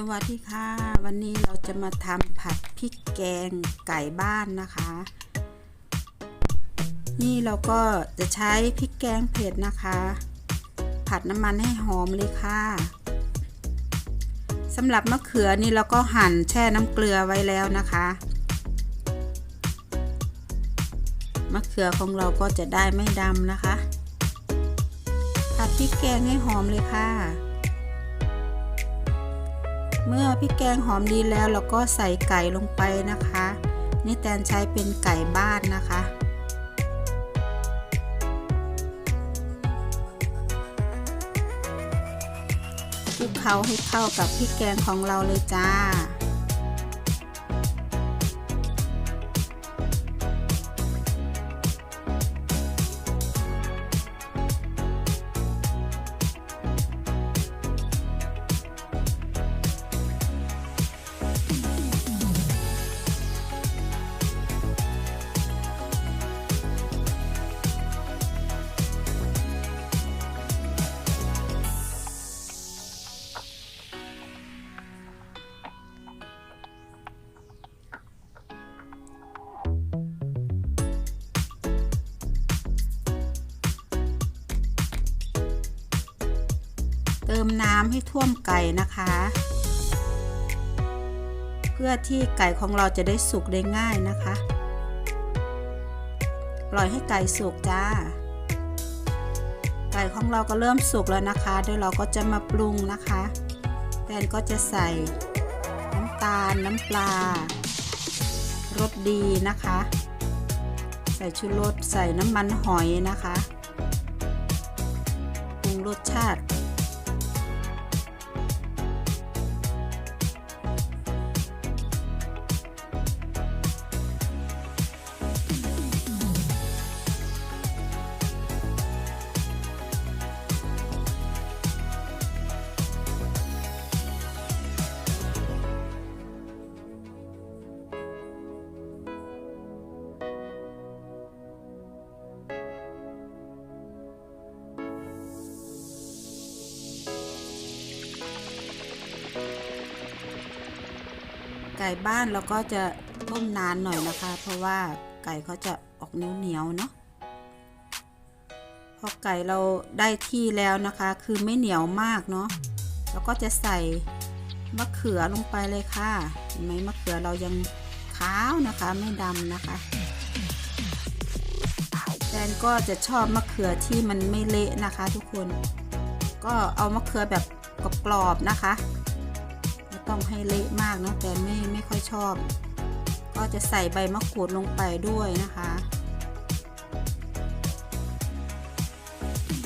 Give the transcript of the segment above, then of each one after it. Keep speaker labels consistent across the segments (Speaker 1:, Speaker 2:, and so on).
Speaker 1: สวัสดีค่ะ วันนี้เราจะมาทำผัดพริกแกงไก่บ้านนะคะ นี่เราก็จะใช้พริกแกงเผ็ดนะคะ ผัดน้ำมันให้หอมเลยค่ะสำหรับมะเขือนี่เราก็หั่นแช่น้ำเกลือไว้แล้วนะคะ มะเขือของเราก็จะได้ไม่ดำนะคะ ผัดพริกแกงให้หอมเลยค่ะ เมื่อพริกแกงหอมดีแล้วเราก็ใส่ไก่ลงไปนะคะ นี่แตนใช้เป็นไก่บ้านนะคะคลุกเคล้าให้เข้ากับพริกแกงของเราเลยจ้า เติมน้ำให้ท่วมไก่นะคะ เพื่อที่ไก่ของเราจะได้สุกได้ง่ายนะคะ ปล่อยให้ไก่สุกจ้า ไก่ของเราก็เริ่มสุกแล้วนะคะเดี๋ยวเราก็จะมาปรุงนะคะแตนก็จะใส่น้ำตาลน้ำปลารสดีนะคะ ใส่ชูรสใส่น้ำมันหอยนะคะปรุงรสชาติ ไก่บ้านเราก็จะต้มนานหน่อยนะคะ เพราะว่าไก่เขาจะออกเหนียวเหนียวๆเนาะพอไก่เราได้ที่แล้วนะคะ คือไม่เหนียวมากเนาะเราก็จะใส่มะเขือลงไปเลยค่ะเห็นไหมมะเขือเรายังขาวนะคะไม่ดำนะคะแตนก็จะชอบมะเขือที่มันไม่เละนะคะ ทุกคน ก็เอามะเขือแบบกรอบๆนะคะ ต้องให้เละมากนะแต่ไม่ไม่ค่อยชอบ ก็จะใส่ใบมะกรูดลงไปด้วยนะคะ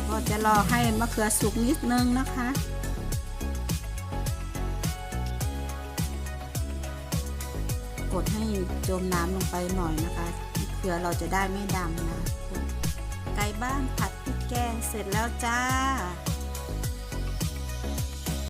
Speaker 1: ก็จะรอให้มะเขือสุกนิดนึงนะคะกดให้จมน้ำลงไปหน่อยนะคะเขื่อเราจะได้ไม่ดำนะ ไก่บ้านผัดพริกแกงเสร็จแล้วจ้า